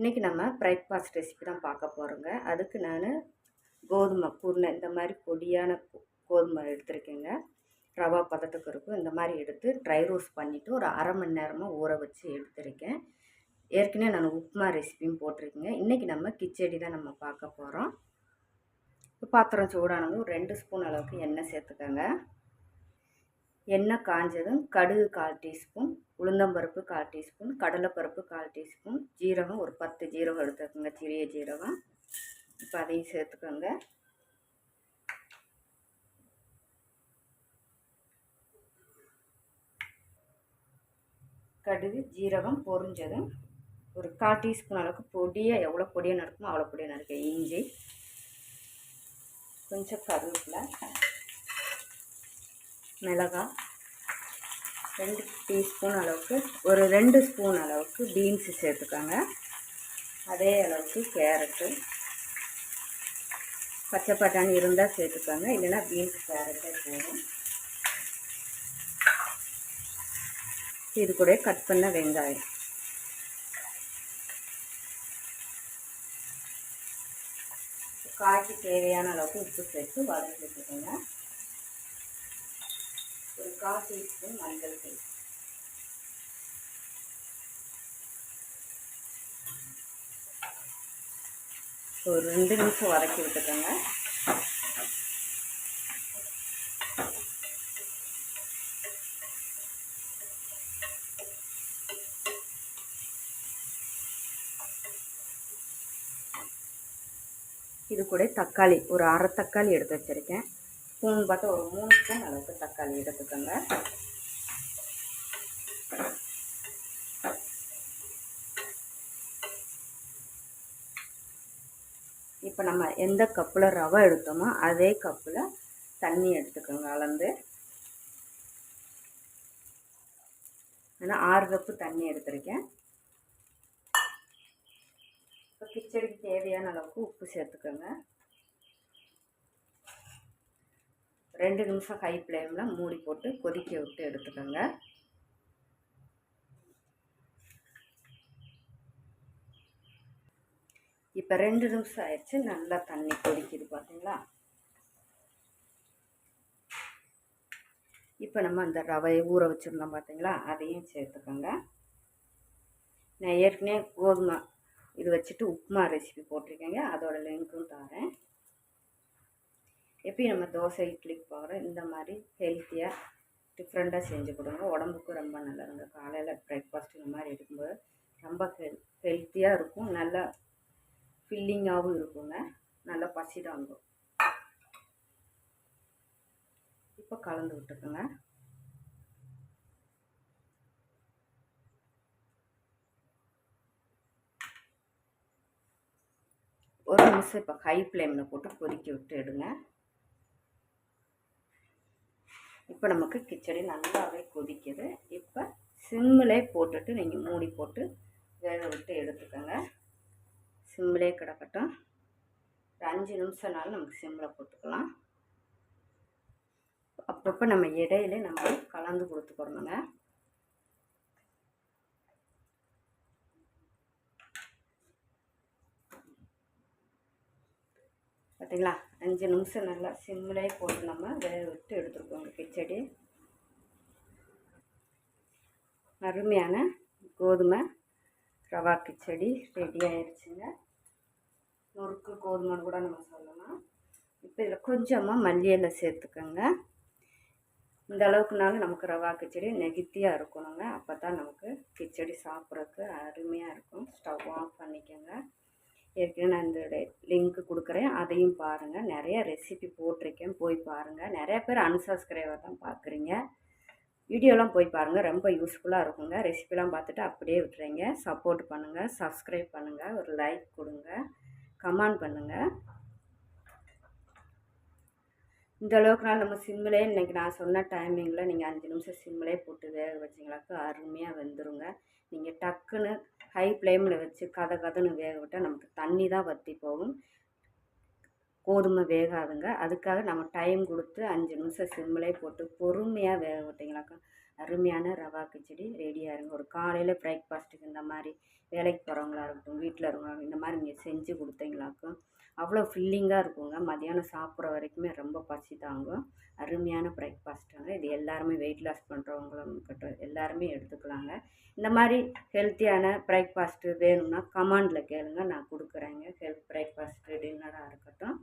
இன்றைக்கி நம்ம breakfast recipe தான் பார்க்க போகிறோங்க அதுக்கு நான் கோதுமை குருணை இந்த மாதிரி பொடியான கோதுமை எடுத்துருக்கேங்க. ரவா பதத்துக்கு இருக்கும் இந்த மாதிரி எடுத்து ட்ரை ரோஸ்ட் பண்ணிவிட்டு ஒரு அரை மணி நேரமாக ஊற வச்சு எடுத்திருக்கேன். ஏற்கனவே நான் உப்புமா ரெசிபியும் போட்டிருக்கேங்க. இன்றைக்கி நம்ம கிச்சடி தான் நம்ம பார்க்க போகிறோம் பாத்திரம் சூடானது ஒரு ரெண்டு ஸ்பூன் அளவுக்கு எண்ணெய் சேர்த்துக்கோங்க. எண்ணெய் காஞ்சதும் கடுகு கால் டீஸ்பூன் உளுந்தம்பருப்பு கால் டீஸ்பூன் கடலைப்பருப்பு கால் டீஸ்பூன் ஜீரகம் ஒரு பத்து ஜீரகம் எடுத்துக்கோங்க சிறிய ஜீரகம். இப்போ அதையும் சேர்த்துக்கோங்க. கடுகு ஜீரகம் பொரிஞ்சதும் ஒரு கால் டீஸ்பூன் அளவுக்கு பொடியாக எவ்வளோ பொடியாக நறுக்குமோ அவ்வளோ பொடியாக நறுக்க இஞ்சி கொஞ்சம் கருவேப்பிலை. மிளகாய் ரெண்டு டீஸ்பூன் அளவுக்கு ஒரு ரெண்டு ஸ்பூன் அளவுக்கு பீன்ஸு சேர்த்துக்கோங்க. அதே அளவுக்கு கேரட்டு. பச்சை பட்டாணி இருந்தால் சேர்த்துக்கோங்க இல்லைன்னா பீன்ஸ் கேரட்டே போதும். இது கூட கட் பண்ண வெங்காயம். காய்க்கு தேவையான அளவுக்கு உப்பு சேர்த்து வதக்கி வச்சுக்கோங்க கால் டீஸ்பூன் மஞ்சள் தூள் ஒரு ரெண்டு நிமிஷம் வதக்கி விட்டுக்கோங்க. இது கூட தக்காளி ஒரு அரை தக்காளி எடுத்து வச்சுருக்கேன். ஸ்பூன் பார்த்தா ஒரு மூணு ஸ்பூன் அளவுக்கு தக்காளி எடுத்துக்கோங்க. இப்போ நம்ம எந்த கப்பில் ரவை எடுத்தோமோ அதே கப்பில் தண்ணி எடுத்துக்கோங்க அளந்து. ஏன்னா ஆறு கப்பு தண்ணி எடுத்திருக்கேன். இப்போ கிச்சடிக்கு தேவையான அளவுக்கு உப்பு சேர்த்துக்கோங்க. ரெண்டு நிமிஷம் ஹை ஃப்ளேமில் மூடி போட்டு கொதிக்க விட்டு எடுத்துக்கோங்க. இப்போ ரெண்டு நிமிஷம் ஆயிடுச்சு நல்லா தண்ணி கொதிக்குது பார்த்தீங்களா இப்போ நம்ம அந்த ரவையை ஊற வச்சுருந்தோம் பார்த்தீங்களா அதையும் சேர்த்துக்கோங்க. நான் ஏற்கனவே கோதுமை இது வச்சுட்டு உப்புமா ரெசிபி போட்டிருக்கேங்க. அதோட லிங்க்கும் தரேன். எப்பயும் நம்ம தோசை இட்லிக்கு போகிற இந்த மாதிரி ஹெல்த்தியாக டிஃப்ரெண்ட்டாக செஞ்சு கொடுங்க. உடம்புக்கும் ரொம்ப நல்லதுங்க. காலையில் பிரேக்ஃபாஸ்ட் இந்த மாதிரி எடுக்கும்போது ரொம்ப ஹெல் ஹெல்த்தியாக இருக்கும். நல்லா ஃபில்லிங்காகவும் இருக்குங்க. நல்லா பசி தாங்கும் இப்போ கலந்து விட்டுக்குங்க. ஒரு நிமிஷம் இப்போ ஹை ஃப்ளேமில் போட்டு கொதிக்க விட்டு எடுங்க. இப்போ நமக்கு கிச்சடி நல்லாவே கொதிக்குது. இப்போ சிம்மிலே போட்டுட்டு நீங்கள் மூடி போட்டு வேக விட்டு எடுத்துக்கோங்க. சிம்மிலே கிடக்கட்டும். ஒரு அஞ்சு நிமிஷம்னாலும் நமக்கு சிம்மில் போட்டுக்கலாம். அப்பப்போ நம்ம இடையில நம்ம கலந்து கொடுத்துக்கணுங்க. பார்த்தீங்களா? அஞ்சு நிமிஷம் நல்லா சிம்மிலே போட்டு நம்ம வேக விட்டு எடுத்துருக்கோங்க கிச்சடி. அருமையான கோதுமை ரவா கிச்சடி ரெடி ஆயிடுச்சுங்க நொறுக்கு கோதுமைன்னு கூட நம்ம சொல்லலாம். இப்போ இதில் கொஞ்சமாக மல்லி சேர்த்துக்கோங்க. இந்த அளவுக்குனாலும் நமக்கு ரவா கிச்சடி நெகித்தியாக இருக்கணுங்க. அப்போ தான் நமக்கு கிச்சடி சாப்பிட்றதுக்கு அருமையாக இருக்கும். ஸ்டவ் ஆஃப் பண்ணிக்கோங்க. ஏற்கனவே நான் இந்த லிங்க் போடுறேன். அதையும் பாருங்கள் நிறைய ரெசிபி போட்டிருக்கேன். போய் பாருங்கள் நிறைய பேர் அன்சப்ஸ்கிரைபர் தான் பார்க்குறீங்க. வீடியோலாம் போய் பாருங்கள் ரொம்ப யூஸ்ஃபுல்லாக இருக்குங்க. ரெசிபிலாம் பார்த்துட்டு அப்படியே விட்டுறீங்க. சப்போர்ட் பண்ணுங்கள் சப்ஸ்கிரைப் பண்ணுங்கள் ஒரு லைக் கொடுங்க. கமெண்ட் பண்ணுங்கள் இந்த அளவுக்கு நான் நம்ம சிம்மிலே இன்றைக்கி நான் சொன்ன டைமிங்கில் நீங்கள் அஞ்சு நிமிஷம் சிம்மிலே போட்டு வேக வச்சிங்களாக்கு அருமையாக வெந்துருங்க. நீங்கள் டக்குன்னு ஹை ஃப்ளேமில் வச்சு கதை கதைன்னு வேக விட்டால் நமக்கு தண்ணி தான் வற்றி போகும். கோதுமை வேகாதுங்க. அதுக்காக நம்ம டைம் கொடுத்து அஞ்சு நிமிஷம் சிம்மிலே போட்டு பொறுமையாக வேக விட்டிங்களாக்கா? அருமையான ரவா கிச்சடி ரெடியாக இருங்க. ஒரு காலையில் பிரேக்ஃபாஸ்ட்டுக்கு இந்த மாதிரி வேலைக்கு போகிறவங்களா இருக்கட்டும் வீட்டில் இருக்கிறவங்க இந்த மாதிரி நீங்கள் செஞ்சு கொடுத்தீங்களாக்கும் அவ்வளோ ஃபில்லிங்காக இருக்குங்க. மதியானம் சாப்பிட்ற வரைக்குமே ரொம்ப பசி தாங்கும் அருமையான பிரேக்ஃபாஸ்ட்டுங்க இது எல்லாருமே வெயிட் லாஸ் பண்ணுறவங்களும் எல்லாருமே எடுத்துக்கலாங்க. இந்த மாதிரி ஹெல்த்தியான பிரேக்ஃபாஸ்ட்டு வேணும்னா கமாண்டில் கேளுங்க. நான் கொடுக்குறேங்க. ஹெல்த் பிரேக்ஃபாஸ்ட்டு டின்னராக இருக்கட்டும்.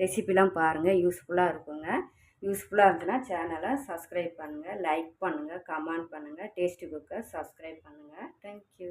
ரெசிபிலாம் பாருங்கள் யூஸ்ஃபுல்லாக இருக்குங்க. யூஸ்ஃபுல்லாக இருந்துச்சுன்னா சேனலை சப்ஸ்கிரைப் பண்ணுங்கள் லைக் பண்ணுங்கள் கமெண்ட் பண்ணுங்கள் டேஸ்டி குக்கை சப்ஸ்கிரைப் பண்ணுங்கள் தேங்க்யூ